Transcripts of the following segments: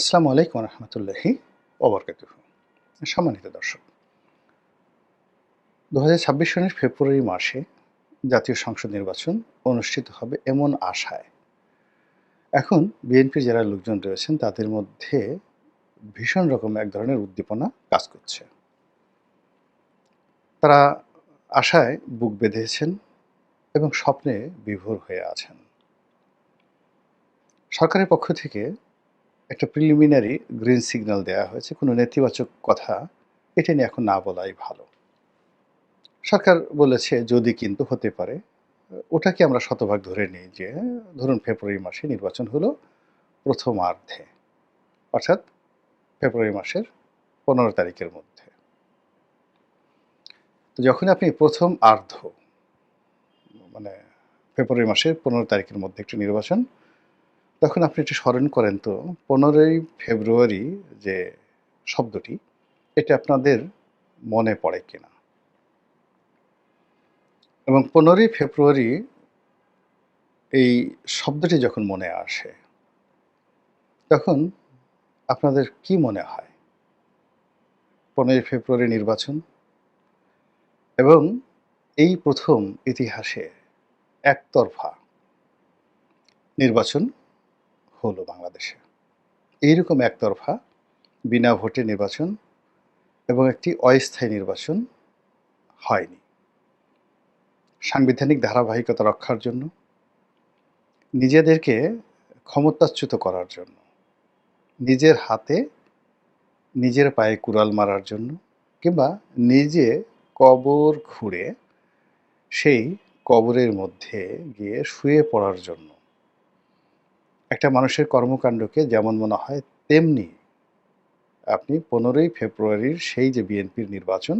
আসসালামু আলাইকুম রহমতুল্লাহি ওবরকাতুহ। সম্মানিত দর্শক দু সনের ফেব্রুয়ারি মাসে জাতীয় সংসদ নির্বাচন অনুষ্ঠিত হবে এমন আশায়। এখন বিএনপির যারা লোকজন রয়েছেন, তাদের মধ্যে ভীষণ রকম এক ধরনের উদ্দীপনা কাজ করছে। তারা আশায় বুক বেঁধেছেন এবং স্বপ্নে বিভোর হয়ে আছেন। সরকারের পক্ষ থেকে একটা প্রিলিমিনারি গ্রিন সিগন্যাল দেওয়া হয়েছে, কোনো নেতিবাচক কথা, এটা নিয়ে এখন না বলাই ভালো। সরকার বলেছে যদি কিন্তু হতে পারে, ওটাকে আমরা শতভাগ ধরে নিই যে, ধরুন ফেব্রুয়ারি মাসে নির্বাচন হলো প্রথমার্ধে, অর্থাৎ ফেব্রুয়ারি মাসের পনেরো তারিখের মধ্যে। তো যখন আপনি প্রথম আর্ধ মানে ফেব্রুয়ারি মাসের পনেরো তারিখের মধ্যে একটি নির্বাচন তখন আপনি একটু স্মরণ করেন তো, পনেরোই ফেব্রুয়ারি যে শব্দটি, এটা আপনাদের মনে পড়ে কিনা? এবং পনেরোই ফেব্রুয়ারি এই শব্দটি যখন মনে আসে, তখন আপনাদের কি মনে হয়? পনেরোই ফেব্রুয়ারি নির্বাচন এবং এই প্রথম ইতিহাসে একতরফা নির্বাচন হলো বাংলাদেশে। এইরকম একতরফা বিনা ভোটে নির্বাচন এবং একটি অস্থায়ী নির্বাচন হয়নি। সাংবিধানিক ধারাবাহিকতা রক্ষার জন্য, নিজেদেরকে ক্ষমতাচ্যুত করার জন্য, নিজের হাতে নিজের পায়ে কুড়াল মারার জন্য কিংবা নিজে কবর খুঁড়ে সেই কবরের মধ্যে গিয়ে শুয়ে পড়ার জন্য একটা মানুষের কর্মকাণ্ডকে যেমন মনে হয়, তেমনি আপনি পনেরোই ফেব্রুয়ারির সেই যে বিএনপির নির্বাচন,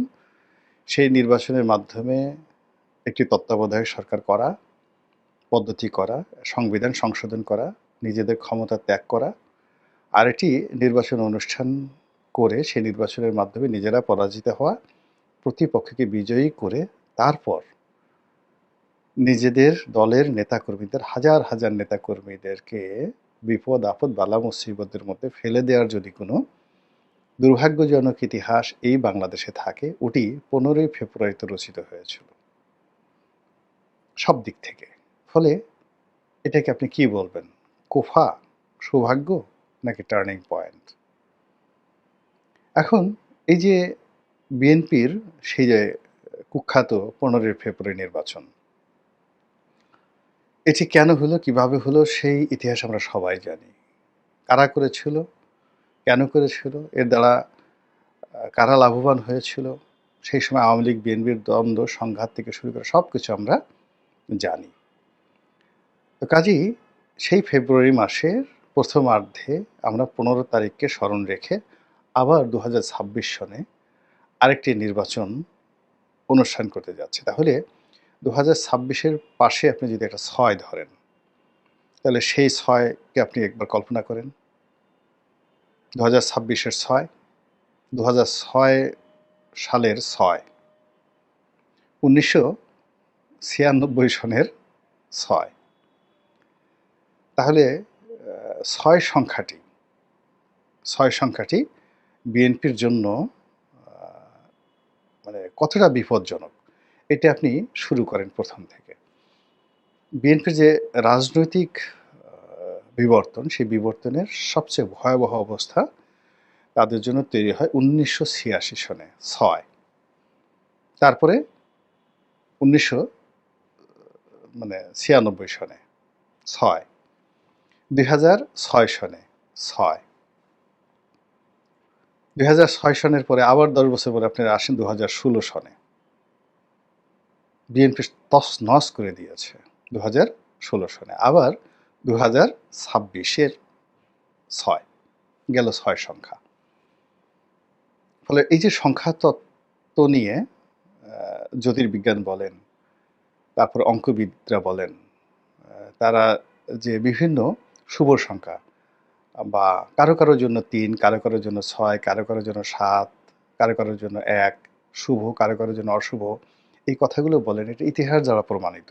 সেই নির্বাচনের মাধ্যমে একটি তত্ত্বাবধায়ক সরকার করা, পদ্ধতি করা, সংবিধান সংশোধন করা, নিজেদের ক্ষমতা ত্যাগ করা, আর এটি নির্বাচন অনুষ্ঠান করে সেই নির্বাচনের মাধ্যমে নিজেরা পরাজিত হওয়া, প্রতিপক্ষকে বিজয়ী করে তারপর নিজেদের দলের নেতাকর্মীদের, হাজার হাজার নেতাকর্মীদেরকে বিপদ, আপদ, বালা, মুসিবতের মধ্যে ফেলে দেওয়ার যদি কোনো দুর্ভাগ্যজনক ইতিহাস এই বাংলাদেশে থাকে, ওটি পনেরোই ফেব্রুয়ারিতে রচিত হয়েছিল। সব দিক থেকে। ফলে এটাকে আপনি কি বলবেন? কোফা সৌভাগ্য নাকি টার্নিং পয়েন্ট এখন এই যে বিএনপির সেই যে কুখ্যাত পনেরোই ফেব্রুয়ারি নির্বাচন এটি কেন হলো, কীভাবে হলো, সেই ইতিহাস আমরা সবাই জানি। কারা করেছিল, কেন করেছিল, এর দ্বারা কারা লাভবান হয়েছিল, সেই সময় আওয়ামী লীগ, বিএনপির দ্বন্দ্ব, সংঘাত থেকে শুরু করে সব কিছু আমরা জানি। তো কাজেই সেই ফেব্রুয়ারি মাসের প্রথমার্ধে আমরা পনেরো তারিখকে স্মরণ রেখে আবার দু হাজার ছাব্বিশ সনে আরেকটি নির্বাচন অনুষ্ঠান করতে যাচ্ছে। তাহলে দু হাজার ছাব্বিশের পাশে আপনি যদি একটা ছয় ধরেন, তাহলে সেই ছয়কে আপনি একবার কল্পনা করেন। দু হাজার ছাব্বিশের ছয় দু হাজার ছয় সালের ছয়, উনিশশো ছিয়ানব্বই সনের ছয়। তাহলে ছয় সংখ্যাটি ছয় সংখ্যাটি বিএনপির জন্য মানে কতটা বিপজ্জনক? এটা আপনি শুরু করেন প্রথম থেকে। বিএনপির যে রাজনৈতিক বিবর্তন, সেই বিবর্তনের সবচেয়ে ভয়াবহ অবস্থা তাদের জন্য তৈরি হয় উনিশশো ছিয়াশি সনে ছয়। তারপরে উনিশশো মানে ছিয়ানব্বই সনে ছয়। দুই হাজার ছয় সনে ছয়। দুই হাজার ছয় সনের পরে আবার দশ বছর পরে আপনারা আসেন দু হাজার ষোলো সনে। বিএনপি তস নস করে দিয়েছে দু হাজার ষোলো সনে। আবার দু হাজার ছাব্বিশের ছয়, গেল ছয় সংখ্যা। ফলে এই যে সংখ্যা তত্ত্ব নিয়ে জ্যোতির্বিজ্ঞান বলেন, তারপর অঙ্কবিদরা বলেন তারা যে বিভিন্ন শুভ সংখ্যা, বা কারও কারোর জন্য তিন, কারও কারোর জন্য ছয়, কারও কারোর জন্য সাত, কারও কারোর জন্য এক, শুভ, কারও কারোর জন্য অশুভ এই কথাগুলো বলেন, এটা ইতিহাস দ্বারা প্রমাণিত।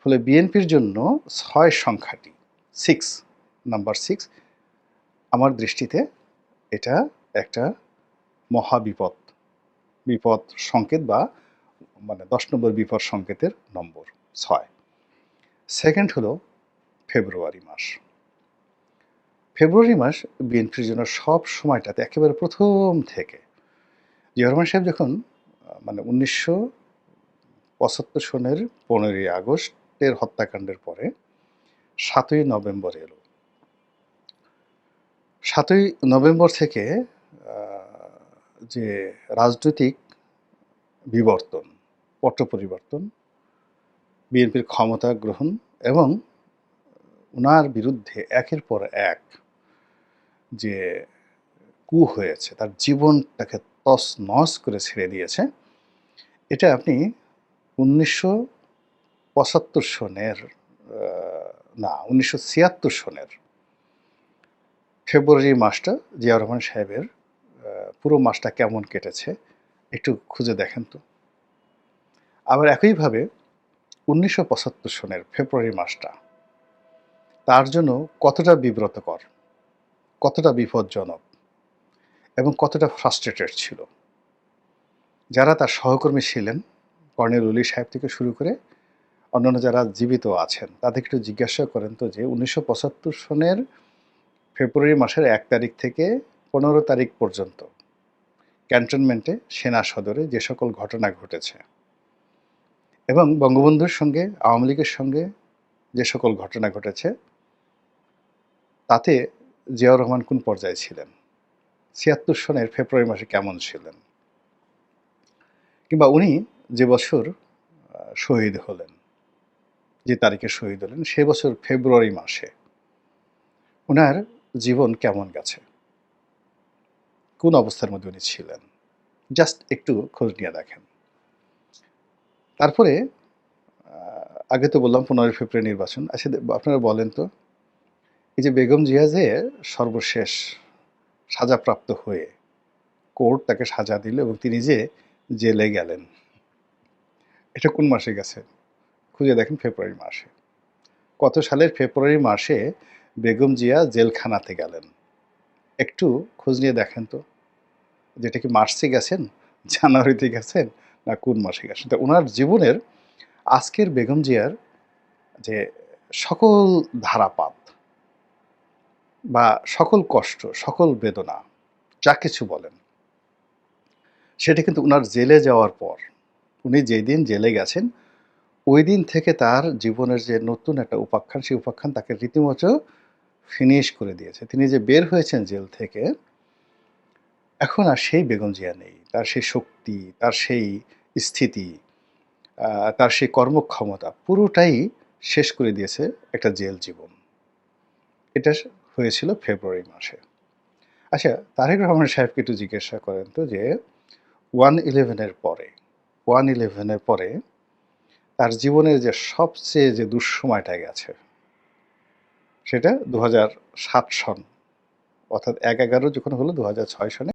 ফলে বিএনপির জন্য ছয় সংখ্যাটি সিক্স নাম্বার সিক্স আমার দৃষ্টিতে এটা একটা মহাবিপদ বিপদ সংকেত বা মানে দশ নম্বর বিপদ সংকেতের নম্বর, ছয়। সেকেন্ড হলো ফেব্রুয়ারি মাস। ফেব্রুয়ারি মাস বিএনপির জন্য সব সময়টাতে একেবারে প্রথম থেকে। জিয়া সাহেব যখন মানে উনিশশো পঁচাত্তর সনের পনেরোই আগস্টের হত্যাকাণ্ডের পরে সাতই নভেম্বর এলো। সাতই নভেম্বর থেকে যে রাজনৈতিক বিবর্তন পট পরিবর্তন বিএনপির ক্ষমতা গ্রহণ এবং ওনার বিরুদ্ধে একের পর এক যে কু হয়েছে, তার জীবনটাকে তস নস করে ছেড়ে দিয়েছে, এটা আপনি উনিশশো পঁচাত্তর সনের না, উনিশশো ছিয়াত্তর সনের ফেব্রুয়ারি মাসটা জিয়া রহমান সাহেবের পুরো মাসটা কেমন কেটেছে একটু খুঁজে দেখেন তো। আবার একইভাবে উনিশশো পঁচাত্তর সনের ফেব্রুয়ারি মাসটা তার জন্য কতটা বিব্রতকর, কতটা বিপজ্জনক এবং কতটা ফ্রাস্ট্রেটেড ছিল। যারা তার সহকর্মী ছিলেন কর্নেল উলি সাহেব থেকে শুরু করে অন্যান্য যারা জীবিত আছেন, তাদেরকে একটু জিজ্ঞাসা করেন তো যে উনিশশো পঁচাত্তর সনের ফেব্রুয়ারি মাসের এক তারিখ থেকে পনেরো তারিখ পর্যন্ত ক্যান্টনমেন্টে সেনা সদরে যে সকল ঘটনা ঘটেছে এবং বঙ্গবন্ধুর সঙ্গে, আওয়ামী লীগের সঙ্গে যে সকল ঘটনা ঘটেছে, তাতে জিয়াউর রহমান কোন পর্যায়ে ছিলেন? ছিয়াত্তর সনের ফেব্রুয়ারি মাসে কেমন ছিলেন? কিংবা উনি যে বছর শহীদ হলেন, যে তারিখে শহীদ হলেন, সে বছর ফেব্রুয়ারি মাসে ওনার জীবন কেমন গেছে? কোন অবস্থার মধ্যে উনি ছিলেন? জাস্ট একটু খোঁজ নিয়ে দেখেন। তারপরে আগে তো বললাম পনেরোই ফেব্রুয়ারি নির্বাচন আচ্ছা আপনারা বলেন তো, এই যে বেগম জিয়া যে সর্বশেষ সাজাপ্রাপ্ত হয়ে কোর্ট তাকে সাজা দিল এবং তিনি যে জেলে গেলেন এটা কোন মাসে গেছে? খুঁজে দেখেন ফেব্রুয়ারি মাসে। কত সালের ফেব্রুয়ারি মাসে বেগম জিয়া জেলখানাতে গেলেন? একটু খোঁজ নিয়ে দেখেন তো। যেটা কি মার্চে গেছেন? জানুয়ারিতে গেছেন? না কোন মাসে গেছেন? তো ওনার জীবনের আজকের বেগম জিয়ার যে সকল ধারাপাত বা সকল কষ্ট, সকল বেদনা, যা কিছু বলেন, সেটা কিন্তু ওনার জেলে যাওয়ার পর উনি যেই দিন জেলে গেছেন ওই দিন থেকে তার জীবনের যে নতুন একটা উপাখ্যান, সেই উপাখ্যান তাকে রীতিমতো ফিনিশ করে দিয়েছে। তিনি যে বের হয়েছেন জেল থেকে, এখন আর সেই বেগম জিয়া নেই। তার সেই শক্তি, তার সেই স্থিতি তার সেই কর্মক্ষমতা পুরোটাই শেষ করে দিয়েছে একটা জেল জীবন। এটা হয়েছিল ফেব্রুয়ারি মাসে। আচ্ছা তারেক রহমান সাহেবকে একটু জিজ্ঞাসা করেন তো যে, ওয়ান ইলেভেনের পরে ওয়ান ইলেভেনের পরে তার জীবনের যে সবচেয়ে যে দুঃসময়টা গেছে, সেটা দু হাজার সাত সন, অর্থাৎ এক এগারো যখন হলো দু হাজার ছয় সনে